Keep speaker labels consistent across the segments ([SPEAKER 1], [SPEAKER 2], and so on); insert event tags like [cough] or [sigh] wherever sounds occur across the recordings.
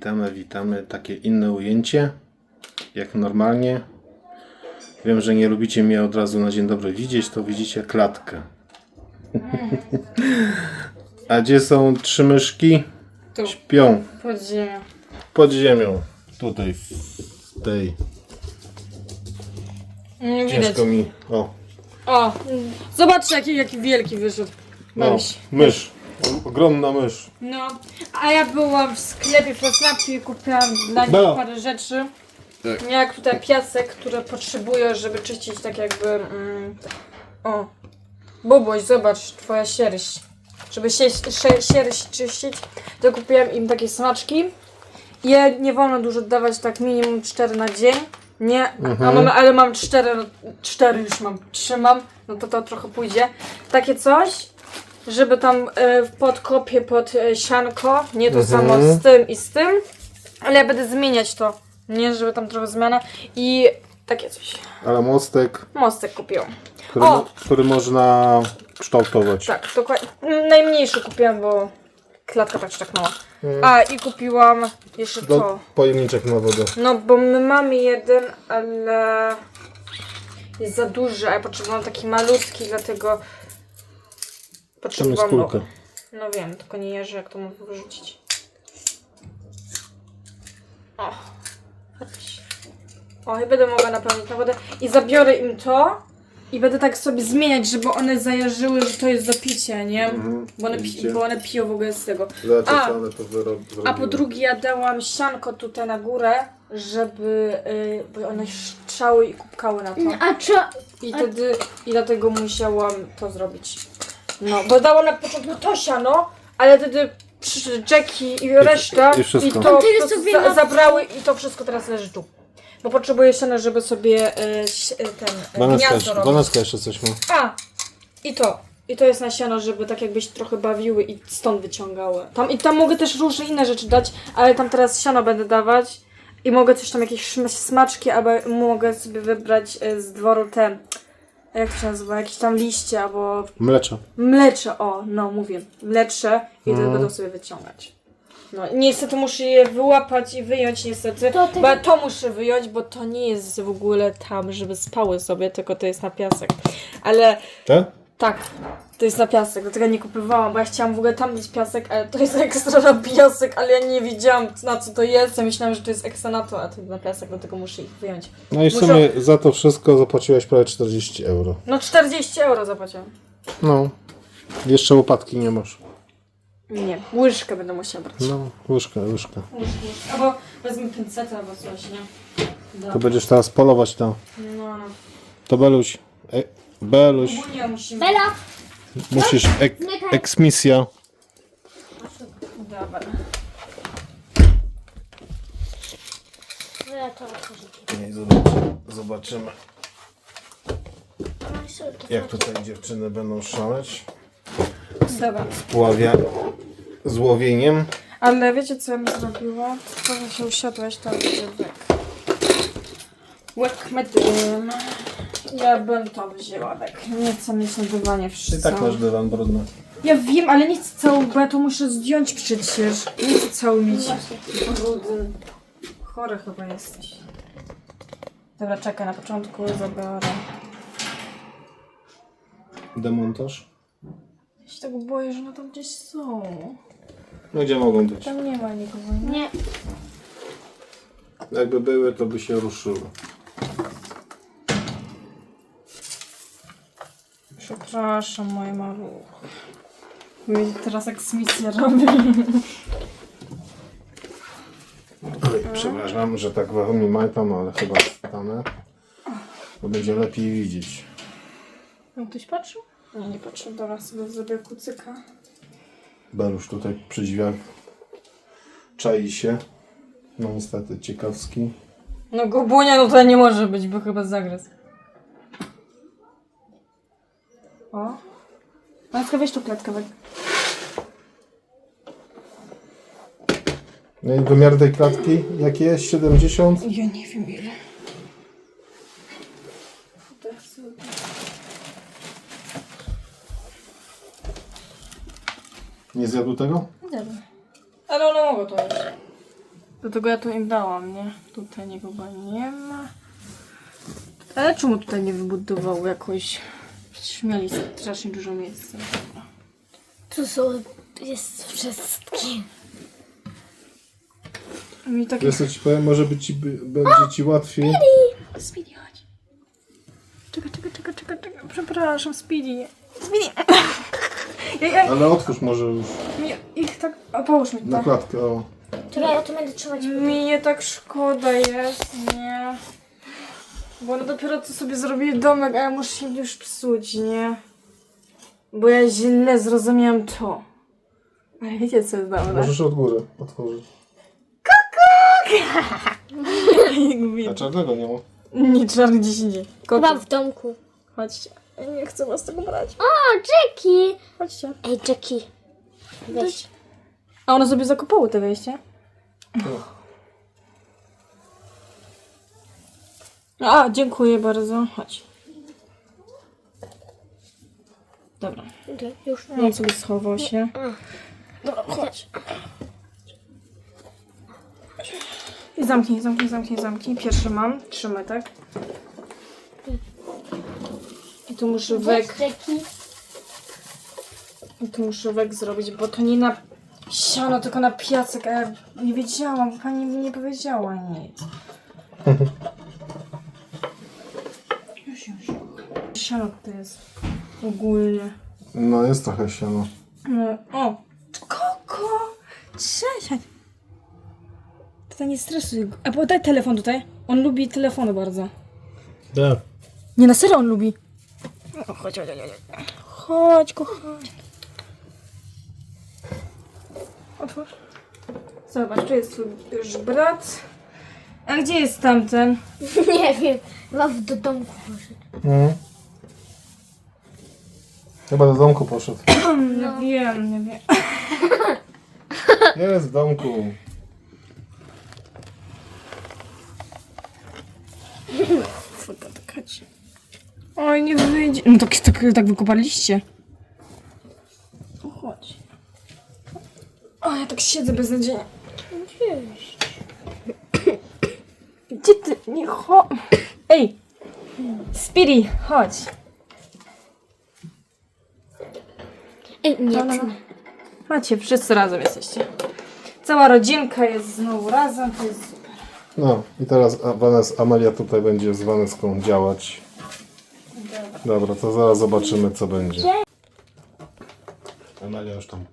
[SPEAKER 1] Witamy, witamy. Takie inne ujęcie, jak normalnie. Wiem, że nie lubicie mnie od razu na dzień dobry widzieć, to widzicie klatkę. A gdzie są trzy myszki?
[SPEAKER 2] Tu,
[SPEAKER 1] Śpią
[SPEAKER 2] pod ziemią.
[SPEAKER 1] pod ziemią. Tutaj, w tej.
[SPEAKER 2] Nie widać.
[SPEAKER 1] Ciężko mi. O,
[SPEAKER 2] O, zobaczcie jaki, jaki wielki wyszedł.
[SPEAKER 1] no,
[SPEAKER 2] Myś.
[SPEAKER 1] mysz. Ogromna mysz.
[SPEAKER 2] No, a ja byłam w sklepie w Rosnapie i kupiłam dla nich parę rzeczy.
[SPEAKER 1] Tak.
[SPEAKER 2] Jak tutaj piasek, który potrzebuję, żeby czyścić tak jakby... Mm, o, Bubuś, zobacz, twoja sierść. Żeby sierść, sze- sierść czyścić, to kupiłam im takie smaczki. Je nie wolno dużo dawać, tak minimum 4 na dzień. Nie, a mam, ale mam 4, 4 już mam, trzymam, no to to trochę pójdzie. Takie coś, żeby tam e, w podkopie pod e, sianko, nie to
[SPEAKER 1] Mhm.
[SPEAKER 2] samo z tym i z tym, ale ja będę zmieniać to, nie, żeby tam trochę zmiana i takie coś.
[SPEAKER 1] Ale mostek,
[SPEAKER 2] Mostek kupiłam.
[SPEAKER 1] który,
[SPEAKER 2] O!
[SPEAKER 1] który można kształtować.
[SPEAKER 2] Tak, dokładnie. Najmniejszy kupiłam, bo klatka tak czy tak mała.
[SPEAKER 1] Mm.
[SPEAKER 2] A i kupiłam jeszcze
[SPEAKER 1] Do
[SPEAKER 2] to.
[SPEAKER 1] pojemniczek na wodę.
[SPEAKER 2] No, bo my mamy jeden, ale jest za duży, a ja potrzebowałam taki malutki, dlatego potrzebowałam nowy. No wiem, tylko nie jeżdżę, jak to mogę wyrzucić. O, chodź. O, i będę mogła napełnić na wodę. I zabiorę im to i będę tak sobie zmieniać, żeby one zajarzyły, że to jest do picia, nie?
[SPEAKER 1] Mhm,
[SPEAKER 2] Bo, one pi-
[SPEAKER 1] widzicie?
[SPEAKER 2] bo one piją w ogóle z tego.
[SPEAKER 1] Zobaczcie,
[SPEAKER 2] A.
[SPEAKER 1] co one to wyro-
[SPEAKER 2] A po drugie ja dałam sianko tutaj na górę, żeby y, bo one strzały i kupkały na to.
[SPEAKER 3] A co?
[SPEAKER 2] I wtedy i dlatego musiałam to zrobić. No, bo dałam na początku to siano, ale wtedy przyszedł Jackie i reszta
[SPEAKER 1] i wszystko.
[SPEAKER 2] to po prostu
[SPEAKER 3] sobie
[SPEAKER 2] za,
[SPEAKER 3] na-
[SPEAKER 2] zabrały i to wszystko teraz leży tu. Bo potrzebuję siana, żeby sobie ś- y, ten y,
[SPEAKER 1] Waneska
[SPEAKER 2] gniazdo
[SPEAKER 1] jeszcze,
[SPEAKER 2] robić.
[SPEAKER 1] Jeszcze coś ma.
[SPEAKER 2] A! I to. I to jest nasiano, żeby tak jakbyś trochę bawiły i stąd wyciągały. Tam, I tam mogę też różne inne rzeczy dać, ale tam teraz siano będę dawać. I mogę coś tam jakieś szm- smaczki, albo mogę sobie wybrać e, z dworu te, jak to się nazywa, jakieś tam liście, albo
[SPEAKER 1] Mlecza.
[SPEAKER 2] mlecze, o, no mówię, mlecze i wtedy będą sobie wyciągać. No, niestety muszę je wyłapać i wyjąć niestety,
[SPEAKER 3] To ty-
[SPEAKER 2] bo to muszę wyjąć, bo to nie jest w ogóle tam, żeby spały sobie, tylko to jest na piasek. Ale
[SPEAKER 1] Tak?
[SPEAKER 2] tak, to jest na piasek, dlatego nie kupowałam, bo ja chciałam w ogóle tam mieć piasek, ale to jest ekstra na piasek, ale ja nie wiedziałam na co to jest, ja myślałam, że to jest ekstra na to, a to na piasek, dlatego muszę ich wyjąć.
[SPEAKER 1] No i w
[SPEAKER 2] Muszę-
[SPEAKER 1] sumie za to wszystko zapłaciłaś prawie 40 euro.
[SPEAKER 2] No 40 euro zapłaciłam.
[SPEAKER 1] No. Jeszcze łopatki nie masz.
[SPEAKER 2] Nie, łyżkę będę musiała brać.
[SPEAKER 1] No, łyżka, łyżka.
[SPEAKER 2] Łyżkę, łyżkę. Albo wezmę pincetę albo coś, nie?
[SPEAKER 1] To będziesz teraz polować to.
[SPEAKER 2] No, no.
[SPEAKER 1] To Beluś. E, Beluś.
[SPEAKER 2] Ogólnie musimy...
[SPEAKER 3] Bela!
[SPEAKER 1] Musisz ek, eksmisja.
[SPEAKER 2] Dobra.
[SPEAKER 3] Bela to otworzy.
[SPEAKER 1] I zobaczymy, zobaczymy jak tutaj dziewczyny będą szaleć.
[SPEAKER 2] Dobra.
[SPEAKER 1] Pławia z łowieniem.
[SPEAKER 2] Ale wiecie co ja bym zrobiła? Trochę się usiadłeś, tam wyk. Łyk medym. Ja bym to wzięła tak. Nie chcę mieć na dywanie wszystko.
[SPEAKER 1] tak masz dywan brudny.
[SPEAKER 2] Ja wiem, ale nie chcę całą, bo ja to muszę zdjąć przecież. Nie chcę cały mieć brudny. Chory chyba jesteś. Dobra, czekaj, na początku zabiorę.
[SPEAKER 1] Demontaż.
[SPEAKER 2] Ja się tak boję, że one tam gdzieś są.
[SPEAKER 1] No gdzie mogą być?
[SPEAKER 2] Tam nie ma nikogo. Nie?
[SPEAKER 3] Nie.
[SPEAKER 1] Jakby były, to by się ruszyły.
[SPEAKER 2] Przepraszam, moje maluch. Będzie teraz eksmisję robi.
[SPEAKER 1] Oj, przepraszam, że tak wam majtam, ale chyba wstanę. Bo będzie lepiej widzieć.
[SPEAKER 2] No ktoś patrzył? Nie, nie patrzył. Dobra, sobie zrobię kucyka.
[SPEAKER 1] Belusz tutaj przy drzwiach czai się. No niestety ciekawski.
[SPEAKER 2] No gobunia no to nie może być, bo chyba zagryzł. O. Matka, weź tu klatkę. weź.
[SPEAKER 1] No i wymiar tej klatki jaki jest? 70?
[SPEAKER 2] Ja nie wiem ile.
[SPEAKER 1] Nie zjadł tego?
[SPEAKER 2] Nie wiem. Ale one mogą to jeść. Dlatego ja to im dałam, nie? Tutaj nikogo nie ma. Ale czemu tutaj nie wybudował jakoś? Mieli strasznie dużo miejsca.
[SPEAKER 3] Tu są, jest wszystkie.
[SPEAKER 2] Mi takie...
[SPEAKER 1] Wiesz co ci powiem, może być ci, będzie ci łatwiej.
[SPEAKER 2] Speedy, chodź. Czekaj, czekaj, czekaj, czekaj, czekaj. Przepraszam, Speedy. Speedy. [laughs] ja, ja,
[SPEAKER 1] Ale otwórz może już
[SPEAKER 2] mi, ich tak... O, połóż mi
[SPEAKER 1] na
[SPEAKER 2] to.
[SPEAKER 1] klatkę, o.
[SPEAKER 3] Czekaj, ja tu będę trzymać.
[SPEAKER 2] Mi je tak szkoda jest, nie? Bo one dopiero co sobie zrobili domek, a ja muszę się już psuć, nie? Bo ja źle zrozumiałam to. Ale wiecie co jest dobre?
[SPEAKER 1] Możesz od góry otworzyć. [laughs] A czarnego nie ma.
[SPEAKER 2] Nie, czarny gdzieś indziej.
[SPEAKER 3] Chyba w domku.
[SPEAKER 2] chodźcie. Ja nie chcę was tego brać.
[SPEAKER 3] O, Jackie!
[SPEAKER 2] Chodźcie.
[SPEAKER 3] Ej, Jackie. Weź.
[SPEAKER 2] A one sobie zakopały te wejście? A, dziękuję bardzo. Chodź. Dobra.
[SPEAKER 3] Okej, Już.
[SPEAKER 2] No on sobie schował się. Dobra, chodź. I zamknij, zamknij, zamknij, zamknij. Pierwszy mam. Trzymaj, tak? I tu muszę wek, i tu muszę wek zrobić, bo to nie na siano, tylko na piasek, a ja nie wiedziałam, pani mi nie powiedziała nic. [laughs] Już, już. Siano to jest ogólnie.
[SPEAKER 1] No jest trochę siano.
[SPEAKER 2] No, o! Koko! Cześć! To nie stresuj go. A podaj telefon tutaj. On lubi telefony bardzo.
[SPEAKER 1] Tak.
[SPEAKER 2] Nie, na serio on lubi. O, chodź, chodź, chodź. Chodź, kochanie. Otwórz. Zobacz, tu jest już brat. A gdzie jest tamten?
[SPEAKER 3] Nie wiem. Chyba w- do domku poszedł.
[SPEAKER 1] Mhm. Chyba do domku poszedł.
[SPEAKER 2] Nie wiem, nie wiem. [laughs]
[SPEAKER 1] Jest w domku.
[SPEAKER 2] Oj, nie wyjdzie. No tak, tak, tak wykopaliście. O, chodź. O, ja tak siedzę beznadziejnie. Gdzie ty? Nie cho... Ej! Speedy, chodź.
[SPEAKER 3] Ej, nie.
[SPEAKER 2] No, no, no. Macie, wszyscy razem jesteście. Cała rodzinka jest znowu razem, to jest super.
[SPEAKER 1] No i teraz Vanes, Amelia tutaj będzie z Vaneską działać. Dobra, to zaraz zobaczymy co będzie. Amelia już tam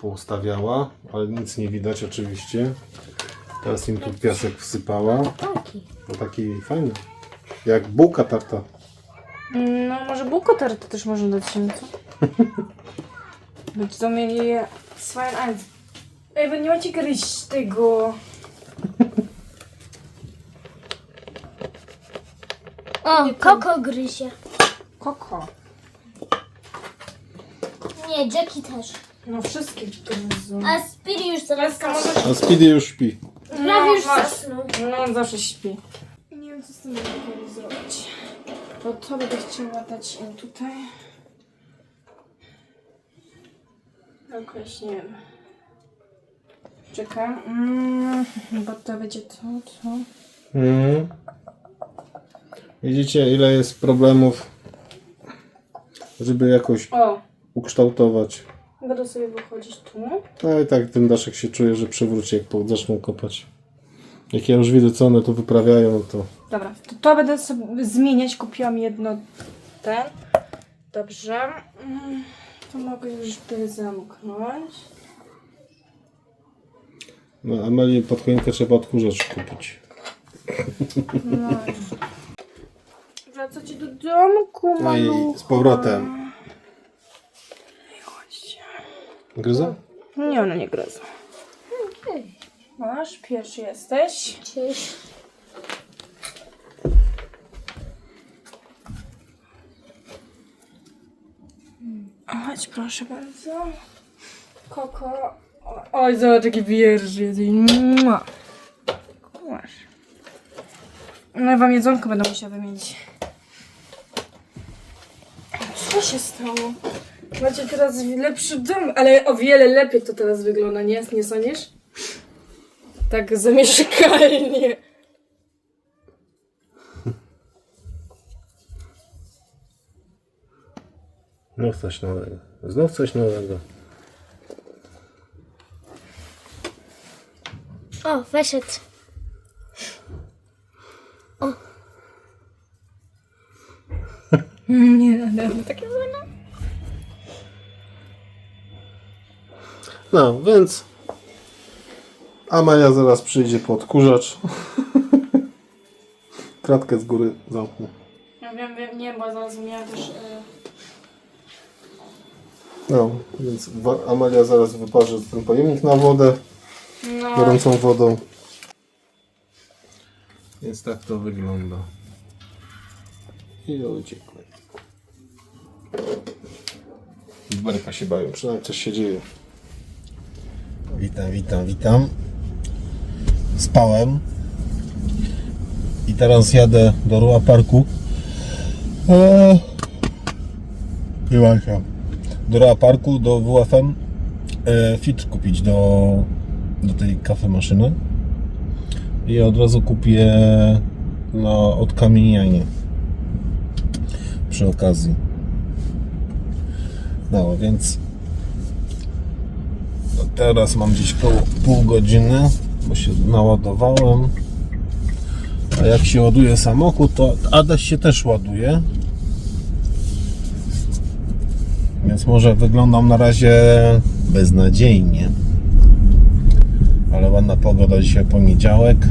[SPEAKER 1] poustawiała, ale nic nie widać oczywiście. Teraz im tu piasek wsypała.
[SPEAKER 3] Taki.
[SPEAKER 1] No taki fajny. Jak bułka tarta.
[SPEAKER 2] No, może bułkę tartę też można dać się, co? [laughs] Będziecie to mieli swoje eins. Ej, wy nie macie gryźć tego.
[SPEAKER 3] O, Koko gryzie.
[SPEAKER 2] Koko.
[SPEAKER 3] Nie, Jackie też.
[SPEAKER 2] No, wszystkie gryzą.
[SPEAKER 3] A Speedy już zaraz
[SPEAKER 2] Laska.
[SPEAKER 1] A Speedy już śpi.
[SPEAKER 3] Prawie już
[SPEAKER 2] masz.
[SPEAKER 3] zasnął.
[SPEAKER 2] No, on zawsze śpi. Nie wiem, co z tym zrobić. Bo to będę chciała dać im tutaj. Jakoś nie wiem. Czekaj. Mm, bo to będzie to, to.
[SPEAKER 1] Mhm. Widzicie ile jest problemów, żeby jakoś
[SPEAKER 2] O,
[SPEAKER 1] ukształtować.
[SPEAKER 2] będę sobie wychodzić tu.
[SPEAKER 1] No i tak ten daszek się czuje, że przewróci jak po- zaczną kopać. Jak ja już widzę co one tu wyprawiają, to
[SPEAKER 2] Dobra, to, to będę sobie zmieniać. Kupiłam jedno ten. Dobrze. Mm, To mogę już tutaj zamknąć.
[SPEAKER 1] no, Amelii pod choinkę trzeba odkurzacz kupić.
[SPEAKER 2] No. Wracacie do domku,
[SPEAKER 1] No i
[SPEAKER 2] malucha.
[SPEAKER 1] z powrotem.
[SPEAKER 2] Chodźcie.
[SPEAKER 1] Gryza?
[SPEAKER 2] Nie, one nie gryzą. Masz, pierwszy jesteś.
[SPEAKER 3] Cześć.
[SPEAKER 2] Chodź, proszę bardzo. Koko. O- Oj, zobacz, jaki wiersz jest. Mua. Masz. No ja wam jedzonko będę musiała wymienić. Co się stało? Macie teraz lepszy dom, ale o wiele lepiej to teraz wygląda, nie? Nie sądzisz? Tak zamieszkalnie.
[SPEAKER 1] Znów coś nowego. Znów coś nowego.
[SPEAKER 3] O, weszedł. [laughs]
[SPEAKER 2] Nie, ale takie fajne.
[SPEAKER 1] No, więc Amalia zaraz przyjdzie po odkurzacz. [laughs] Kratkę z góry zamknę.
[SPEAKER 2] Ja wiem, wiem, nie, bo zaraz miałam też... y,
[SPEAKER 1] No, więc wa- Amalia zaraz wyparzy ten pojemnik na wodę,
[SPEAKER 2] No,
[SPEAKER 1] gorącą wodą. Więc tak to wygląda. I uciekły. Berka się bawią, przynajmniej coś się dzieje. Witam, witam, witam. Spałem. I teraz jadę do Rua Parku. Eee, Wyłączam. Do Rua Parku, do WFM. E, filtr kupić do, do tej kawy maszyny. I od razu kupię na odkamienianie. Przy okazji. No więc no teraz mam gdzieś koło pół godziny, bo się naładowałem. A jak się ładuje samochód, to Adaś się też ładuje. Więc może wyglądam na razie beznadziejnie. Ale ładna pogoda dzisiaj poniedziałek.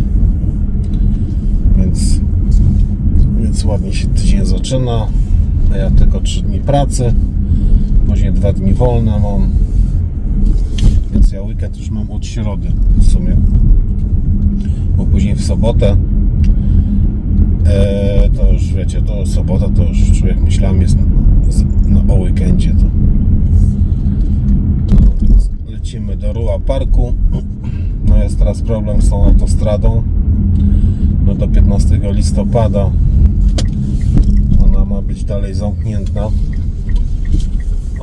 [SPEAKER 1] Więc, więc ładnie się tydzień zaczyna. A ja tylko 3 dni pracy. Później 2 dni wolne mam. Więc ja weekend już mam od środy w sumie. Bo później w sobotę e, to już wiecie, to sobota to już człowiek myślałem jest no, o weekendzie to. Lecimy do Rua Parku. No jest teraz problem z tą autostradą. No do 15 listopada ona ma być dalej zamknięta.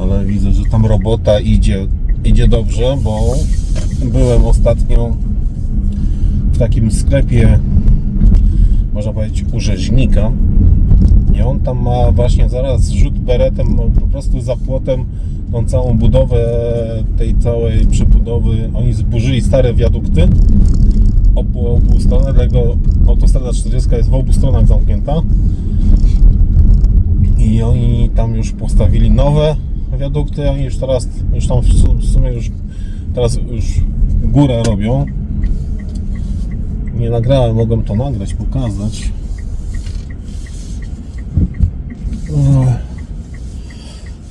[SPEAKER 1] Ale widzę, że tam robota idzie, idzie dobrze, bo byłem ostatnio w takim sklepie, można powiedzieć, u rzeźnika. I on tam ma właśnie zaraz rzut beretem, no, po prostu za płotem tą całą budowę tej całej przebudowy. Oni zburzyli stare wiadukty obu, obu stron, dlatego autostrada 40 jest w obu stronach zamknięta. I oni tam już postawili nowe wiadukty, oni już teraz, już tam w sumie już teraz już górę robią. Nie nagrałem, mogłem to nagrać, pokazać.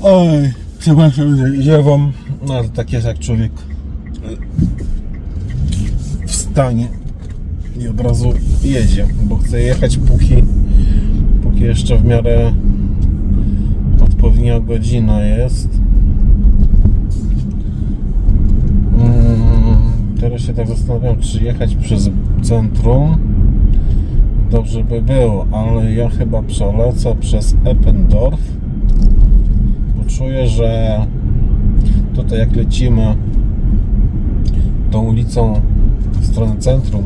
[SPEAKER 1] Oj, przepraszam, ziewam, no ale tak jest jak człowiek y, wstanie i od razu jedzie, bo chce jechać póki, póki jeszcze w miarę odpowiednia godzina jest. Mm, Teraz się tak zastanawiam, czy jechać przez centrum. Dobrze by było, ale ja chyba przelecę przez Eppendorf. Bo czuję, że tutaj jak lecimy tą ulicą w stronę centrum,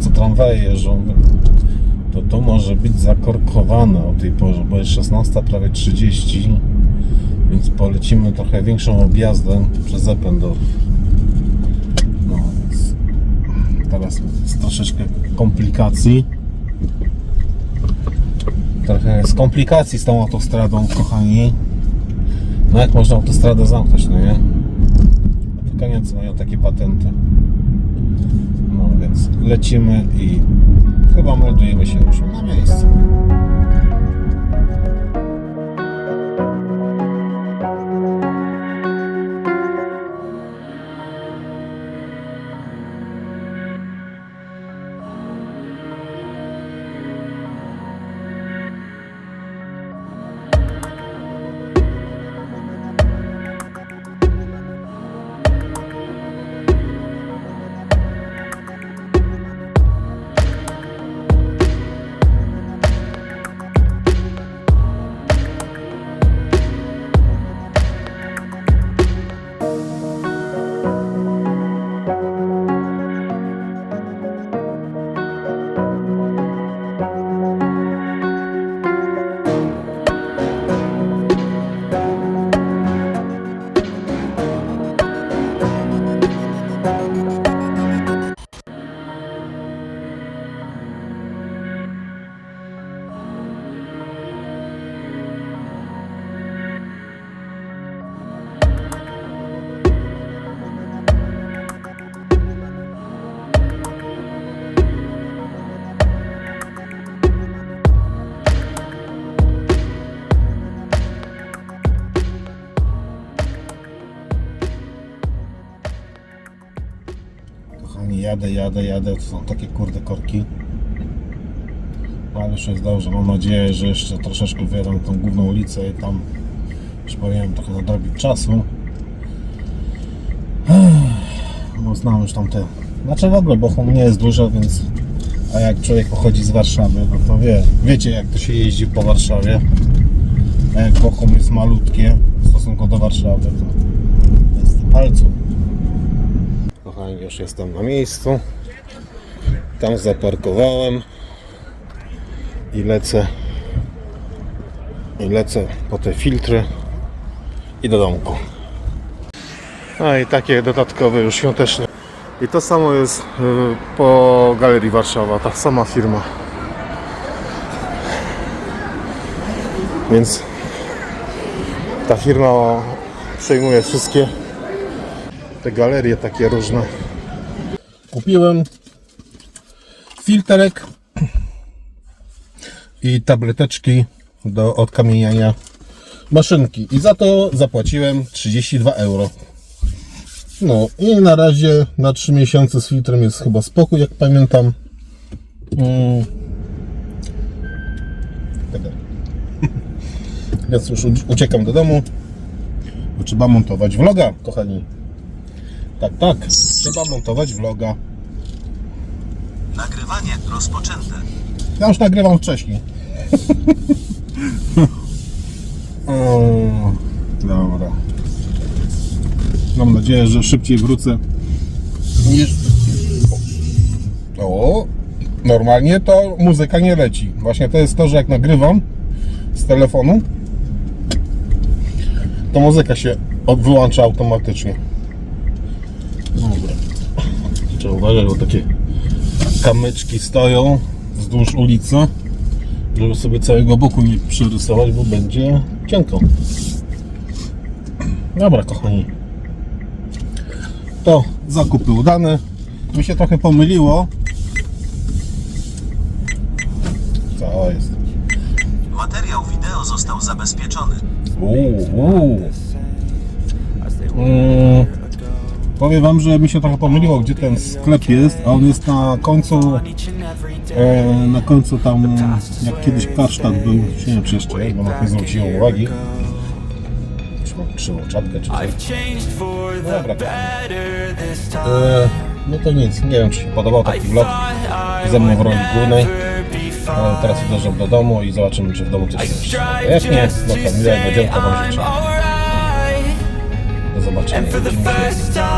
[SPEAKER 1] co tramwaje jeżdżą, to to może być zakorkowane o tej porze, bo jest 16, prawie 30, więc polecimy trochę większą objazdę przez Eppendorf. No teraz troszeczkę komplikacji. Trochę jest komplikacji z tą autostradą, kochani. No jak można autostradę zamknąć, no nie? Niemcy mają takie patenty. No więc lecimy i chyba meldujemy się już na miejscu. Jadę, jadę, jadę. To są takie kurde korki. Ale już jest dobrze. Mam nadzieję, że jeszcze troszeczkę wyjadę tą główną ulicę i tam już powinienem trochę nadrobić czasu. Bo znam już tam te. Znaczy w ogóle Bochum nie jest dużo, więc. A jak człowiek pochodzi z Warszawy, no to wie. Wiecie jak to się jeździ po Warszawie. A jak Bochum jest malutkie w stosunku do Warszawy, to jest palcu. Już jestem na miejscu. Tam zaparkowałem i lecę i lecę po te filtry i do domku. No i takie dodatkowe już świąteczne. I to samo jest y, po Galerii Warszawa, ta sama firma. Więc ta firma przejmuje wszystkie te galerie takie różne. Kupiłem filterek i tableteczki do odkamieniania maszynki i za to zapłaciłem 32 euro. No i na razie na 3 miesiące z filtrem jest chyba spokój, jak pamiętam. Mm. [laughs] Więc już uciekam do domu. Bo trzeba montować vloga, kochani. Tak, tak. Trzeba montować vloga.
[SPEAKER 4] Nagrywanie rozpoczęte.
[SPEAKER 1] Ja już nagrywam wcześniej. [laughs] o, dobra. Mam nadzieję, że szybciej wrócę. Niż... O, normalnie to muzyka nie leci. Właśnie to jest to, że jak nagrywam z telefonu, to muzyka się wyłącza automatycznie. Dobra. Trzeba uważać, bo takie kamyczki stoją wzdłuż ulicy, żeby sobie całego boku nie przerysować, bo będzie cienko. Dobra, kochani. To zakupy udane. Mi się trochę pomyliło. Co jest?
[SPEAKER 4] Materiał wideo został zabezpieczony.
[SPEAKER 1] Uuu, uuu. Mm, powiem wam, że mi się trochę pomyliło, gdzie ten sklep jest, a on jest na końcu e, na końcu tam, jak kiedyś Karstadt był, już nie wiem czy jeszcze jest, bo na nie zwróciłem uwagi. Krzywą czapkę, czy coś. Dobra. E, no to nic, nie wiem czy się podobał taki vlog. ze mną w roli głównej.
[SPEAKER 5] fine.
[SPEAKER 1] teraz uderzam do domu i zobaczymy, czy w domu coś się
[SPEAKER 5] strive
[SPEAKER 1] Jak nie, no
[SPEAKER 5] to
[SPEAKER 1] to miłego dzięka Wam życzę. Do zobaczenia.